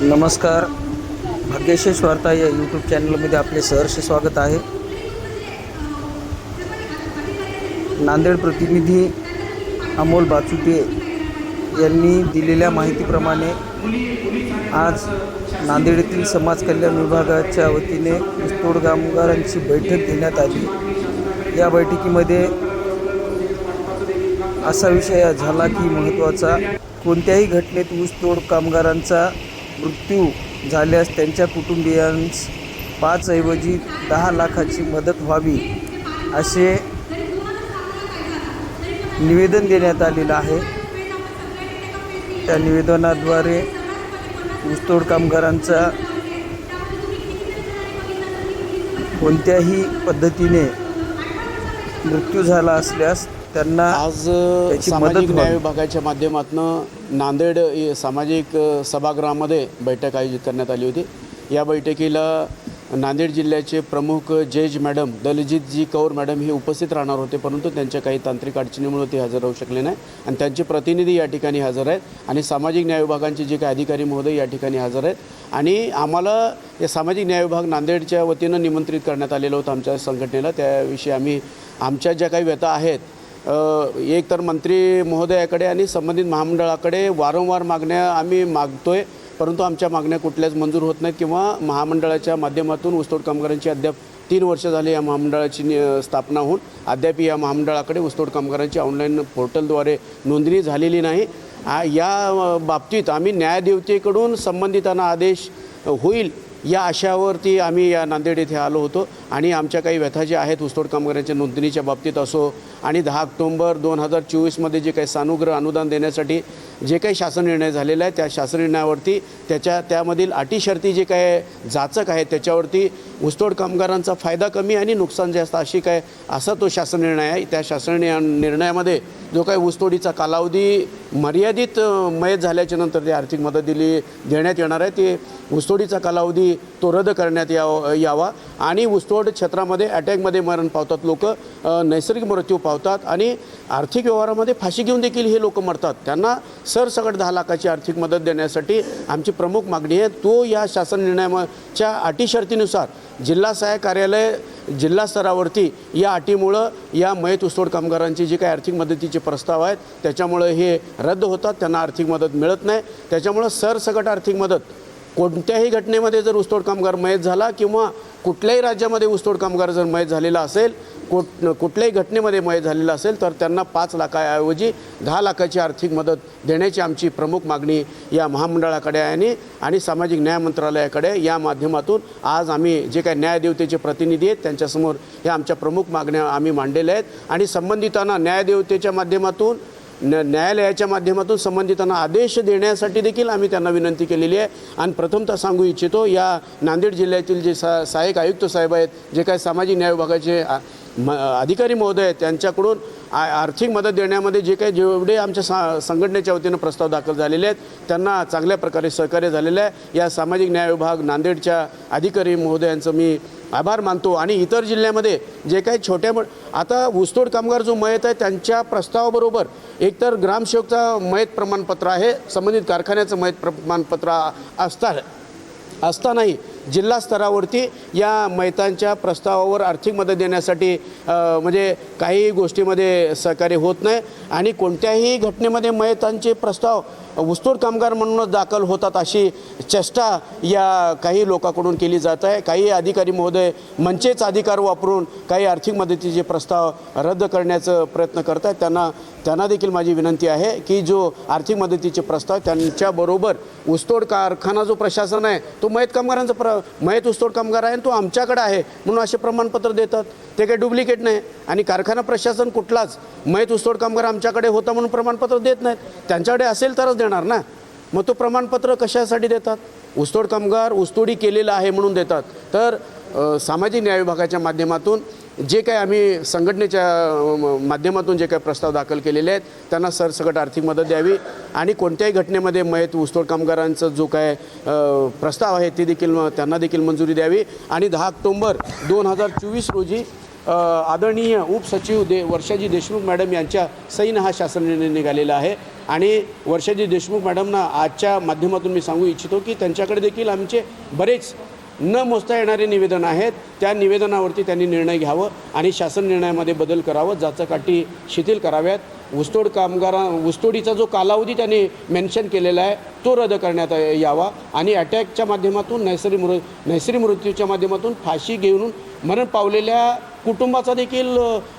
नमस्कार. भाग्यशेष वार्ता या यूट्यूब चॅनलमध्ये आपले सहर्ष स्वागत आहे. नांदेड प्रतिनिधी अमोल बाचुटे यांनी दिलेल्या माहितीप्रमाणे आज नांदेड येथील समाज कल्याण विभागाच्या वतीने ऊसतोड कामगारांची बैठक घेण्यात आली. या बैठकीमध्ये असा विषय झाला की महत्त्वाचा. कोणत्याही घटनेत ऊसतोड कामगारांचा मृत्यू झाल्यास त्यांच्या कुटुंबियांस पाचऐवजी दहा लाखाची मदत व्हावी असे निवेदन देण्यात आलेलं आहे. त्या निवेदनाद्वारे ऊसतोड कामगारांचा कोणत्याही पद्धतीने मृत्यू झाला असल्यास त्यांना आज त्याची मदत सामाजिक न्याय व्हावी. विभागाच्या माध्यमातून नांदेड इ- सामाजिक अ, सभागृहामध्ये बैठक आयोजित करण्यात आली होती. या बैठकीला नांदेड जिल्ह्याचे प्रमुख जज मॅडम दलजितजी कौर मॅडम हे उपस्थित राहणार होते परंतु त्यांच्या काही तांत्रिक अडचणीमुळे ते हजर राहू शकले नाही. आणि त्यांचे प्रतिनिधी या ठिकाणी हजर आहेत आणि सामाजिक न्याय विभागांचे जे काही अधिकारी महोदय या ठिकाणी हजर आहेत. आणि आम्हाला या सामाजिक न्याय विभाग नांदेडच्या वतीनं निमंत्रित करण्यात आलेलं होतं आमच्या संघटनेला. त्याविषयी आम्ही आमच्या ज्या काही व्यथा आहेत एक तर मंत्री महोदयाकडे आणि संबंधित महामंडळाकडे वारंवार मागण्या आम्ही मागतो आहे परंतु आमच्या मागण्या कुठल्याच मंजूर होत नाहीत किंवा महामंडळाच्या माध्यमातून ऊसतोड कामगारांची अद्याप तीन वर्ष झाली या महामंडळाची स्थापना होऊन अद्याप या महामंडळाकडे ऊसतोड कामगारांची ऑनलाईन पोर्टलद्वारे नोंदणी झालेली नाही. या बाबतीत आम्ही न्यायदेवतेकडून संबंधितांना आदेश होईल या आशावरती आम्ही या नांदेड येथे आलो होतो आणि आमच्या काही व्यथा ज्या आहेत ऊसतोड कामगारांच्या नोंदणीच्या बाबतीत असो आणि दहा ऑक्टोंबर दोन हजार चोवीसमध्ये जे काही सानुग्रह अनुदान देण्यासाठी जे काही शासन निर्णय झालेला आहे त्या शासन निर्णयावरती त्याच्या त्यामधील अटी शर्ती जे काय जाचक आहेत त्याच्यावरती ऊसतोड कामगारांचा फायदा कमी आणि नुकसान जास्त अशी काय असा तो शासन निर्णय आहे. त्या शासन निर्णयामध्ये जो काही ऊसतोडीचा कालावधी मर्यादित मयत झाल्याच्यानंतर आर्थिक मदत दिली देण्यात येणार आहे ते ऊसतोडीचा कालावधी तो रद्द करण्यात याव यावा. आणि ऊसतोड क्षेत्रामध्ये अटॅकमध्ये मरण पावतात लोक नैसर्गिक मृत्यू पावतात आणि आर्थिक व्यवहारामध्ये फाशी घेऊन देखील हे लोक मरतात. त्यांना सरसकट दहा लाखाची आर्थिक मदत देण्यासाठी आमची प्रमुख मागणी आहे. तो या शासन निर्णयाच्या अटी शर्तीनुसार जिल्हा सहाय्यक कार्यालय जिल्हा स्तरावरती या अटीमुळं या मयत ऊसतोड कामगारांची जी काही आर्थिक मदतीचे प्रस्ताव आहेत त्याच्यामुळं हे रद्द होतात. त्यांना आर्थिक मदत मिळत नाही. त्याच्यामुळं सरसकट आर्थिक मदत कोणत्याही घटनेमध्ये जर ऊसतोड कामगार मयत झाला किंवा कुठल्याही राज्यामध्ये ऊसतोड कामगार जर मयत झालेला असेल कुठ कुठल्याही घटनेमध्ये मयत झालेला असेल तर त्यांना पाच लाखाऐवजी दहा लाखाची आर्थिक मदत देण्याची आमची प्रमुख मागणी या महामंडळाकडे आहे आणि सामाजिक न्याय मंत्रालयाकडे या माध्यमातून आज आम्ही जे काही न्यायदेवतेचे प्रतिनिधी आहेत त्यांच्यासमोर या आमच्या प्रमुख मागण्या आम्ही मांडलेल्या आहेत. आणि संबंधितांना न्यायदेवतेच्या माध्यमातून न न्यायालयाच्या माध्यमातून संबंधितांना आदेश देण्यासाठी देखील आम्ही त्यांना विनंती केलेली आहे. आणि प्रथमतः सांगू इच्छितो या नांदेड जिल्ह्यातील जे सा सहाय्यक आयुक्त साहेब आहेत जे काही सामाजिक न्याय विभागाचे आ- म अधिकारी महोदय आहेत त्यांच्याकडून आ आर्थिक मदत देण्यामध्ये जे काही जेवढे आमच्या सा संघटनेच्या वतीनं प्रस्ताव दाखल झालेले आहेत त्यांना चांगल्या प्रकारे सहकार्य झालेलं आहे. या सामाजिक न्याय विभाग नांदेडच्या अधिकारी महोदयांचं मी आभार मानतो. आणि इतर जिल्ह्यामध्ये जे काही छोट्या मोठ आता ऊसतोड कामगार जो मयत आहे त्यांच्या प्रस्तावाबरोबर एकतर ग्रामसेवकचा मयत प्रमाणपत्र आहे संबंधित कारखान्याचं मयत प्रमाणपत्र असता असतानाही जिल्हा स्तरावरती या मैतांच्या प्रस्तावावर आर्थिक मदत देण्यासाठी म्हणजे काही गोष्टीमध्ये सहकार्य होत नाही आणि कोणत्याही घटनेमध्ये मैतांचे प्रस्ताव ऊसतोड कामगार म्हणूनच दाखल होतात अशी चेष्टा या काही लोकांकडून केली जात आहे. काही अधिकारी महोदय मंचेच अधिकार वापरून काही आर्थिक मदतीचे प्रस्ताव रद्द करण्याचा प्रयत्न करत आहेत त्यांना त्यांना देखील माझी विनंती आहे की जो आर्थिक मदतीचे प्रस्ताव त्यांच्याबरोबर ऊसतोड कारखाना जो प्रशासन आहे तो मयत कामगारांचा प्र मयत ऊसतोड कामगार आहे आणि तो आमच्याकडे आहे म्हणून असे प्रमाणपत्र देतात. ते काही डुप्लिकेट नाही. आणि कारखाना प्रशासन कुठलाच मयत ऊसतोड कामगार आमच्याकडे होता म्हणून प्रमाणपत्र देत नाहीत. त्यांच्याकडे असेल तरच देणार ना. मग तो प्रमाणपत्र कशासाठी देतात? ऊसतोड कामगार ऊसतोडी केलेलं आहे म्हणून देतात. तर सामाजिक न्याय विभागाच्या माध्यमातून जे काही आम्ही संघटनेच्या माध्यमातून जे काही प्रस्ताव दाखल केलेले आहेत त्यांना सरसकट आर्थिक मदत द्यावी आणि कोणत्याही घटनेमध्ये मयत ऊसतोड कामगारांचा जो काय प्रस्ताव आहे ते देखील त्यांना देखील मंजुरी द्यावी. आणि दहा ऑक्टोंबर दोन हजार चोवीस रोजी आदरणीय उपसचिव दे वर्षाजी देशमुख मॅडम यांच्या सईनं हा शासन निर्णय निघालेला आहे. आणि वर्षाजी देशमुख मॅडमना आजच्या माध्यमातून मी सांगू इच्छितो की त्यांच्याकडे देखील आमचे बरेच न मोजता येणारे निवेदन आहेत त्या निवेदनावरती त्यांनी निर्णय घ्यावं आणि शासन निर्णयामध्ये बदल करावं जाचकाठी शिथिल कराव्यात. ऊसतोड कामगारा ऊसतोडीचा जो कालावधी त्यांनी मेन्शन केलेला आहे तो रद्द करण्यात यावा आणि अटॅकच्या माध्यमातून नैसर्गिक मृ नैसर्गिक मृत्यूच्या माध्यमातून फाशी घेऊन मरण पावलेल्या कुटुंबाचा देखील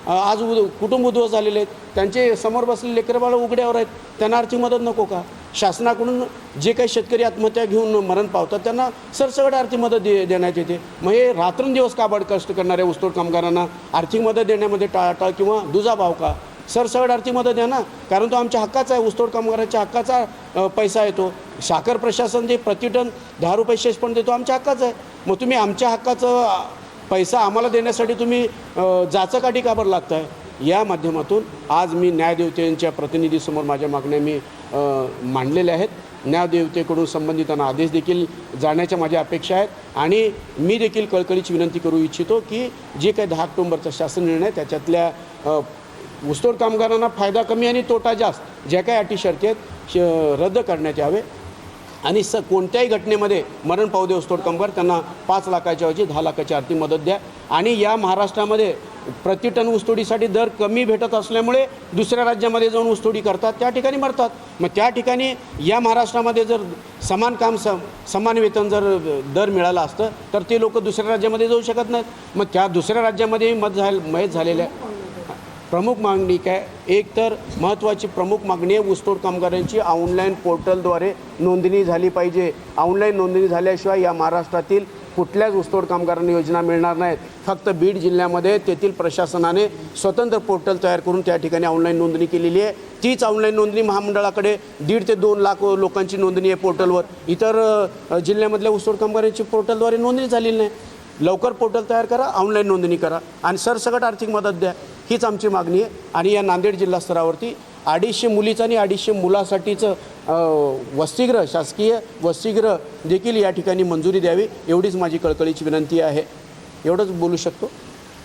आज उद कुटुंब उद्ध्वस्त झालेले आहेत. त्यांचे समोर बसलेले लेकरबाळ उघड्यावर आहेत. त्यांना आर्थिक मदत नको का? शासनाकडून जे काही शेतकरी आत्महत्या घेऊन मरण पावतात त्यांना सरसगड आर्थिक मदत दे देण्यात येते. मग हे रात्रंदिवस काबाड कष्ट करणाऱ्या ऊसतोड कामगारांना आर्थिक मदत देण्यामध्ये टाळाटाळ किंवा दुजाभाव का? सरसगड आर्थिक मदत द्या ना कारण तो आमच्या हक्काचा आहे ऊसतोड कामगाराच्या हक्काचा पैसा येतो. साखर प्रशासन जे प्रतिटन दहा रुपये शेष पण देतो आमच्या हक्काचं आहे. मग तुम्ही आमच्या हक्काचं पैसा आम्हाला देण्यासाठी तुम्ही जाचकाठी काबर लागताय का बरं लागत आहे या माध्यमातून आज मी न्यायदेवतेंच्या प्रतिनिधीसमोर माझ्या मागण्या मी मांडलेल्या आहेत. न्यायदेवतेकडून संबंधितांना आदेश देखील जाण्याच्या माझ्या अपेक्षा आहेत. आणि मी देखील कळकळीची विनंती करू इच्छितो की जे काही दहा ऑक्टोंबरचा शासन निर्णय त्याच्यातल्या ऊसतोड कामगारांना फायदा कमी आणि तोटा जास्त ज्या काही अटी शर्ती आहेत श- रद्द करण्यात यावे. आणि स कोणत्याही घटनेमध्ये मरण पावू दे कंबर त्यांना पाच लाखाच्या ऐवजी दहा लाखाची आर्थिक मदत द्या. आणि या महाराष्ट्रामध्ये प्रतिटन ऊसतोडीसाठी दर कमी भेटत असल्यामुळे दुसऱ्या राज्यामध्ये जाऊन ऊसतोडी करतात त्या ठिकाणी मरतात. मग त्या ठिकाणी या महाराष्ट्रामध्ये जर समान काम स समान वेतन जर दर मिळालं असतं तर ते लोक दुसऱ्या राज्यामध्ये जाऊ शकत नाहीत. मग त्या दुसऱ्या राज्यामध्ये मत झाल मयत झालेल्या प्रमुख मागणी काय? एक तर महत्त्वाची प्रमुख मागणी आहे ऊसतोड कामगारांची. ऑनलाईन पोर्टलद्वारे नोंदणी झाली पाहिजे. ऑनलाईन नोंदणी झाल्याशिवाय या महाराष्ट्रातील कुठल्याच ऊसतोड कामगारांना योजना मिळणार नाहीत. फक्त बीड जिल्ह्यामध्ये तेथील प्रशासनाने स्वतंत्र पोर्टल तयार करून त्या ठिकाणी ऑनलाईन नोंदणी केलेली आहे. तीच ऑनलाईन नोंदणी महामंडळाकडे दीड ते दोन लाख लोकांची नोंदणी आहे पोर्टलवर. इतर जिल्ह्यामधल्या ऊसतोड कामगारांची पोर्टलद्वारे नोंदणी झालेली नाही. लवकर पोर्टल तयार करा ऑनलाईन नोंदणी करा. आणि सरसकट आर्थिक मदत द्या. हीच आमची मागणी आहे. आणि या नांदेड जिल्हा स्तरावरती अडीचशे मुलीचं आणि अडीचशे मुलासाठीचं वसतिगृह शासकीय वसतिगृह देखील या ठिकाणी मंजुरी द्यावी एवढीच माझी कळकळीची विनंती आहे. एवढंच बोलू शकतो.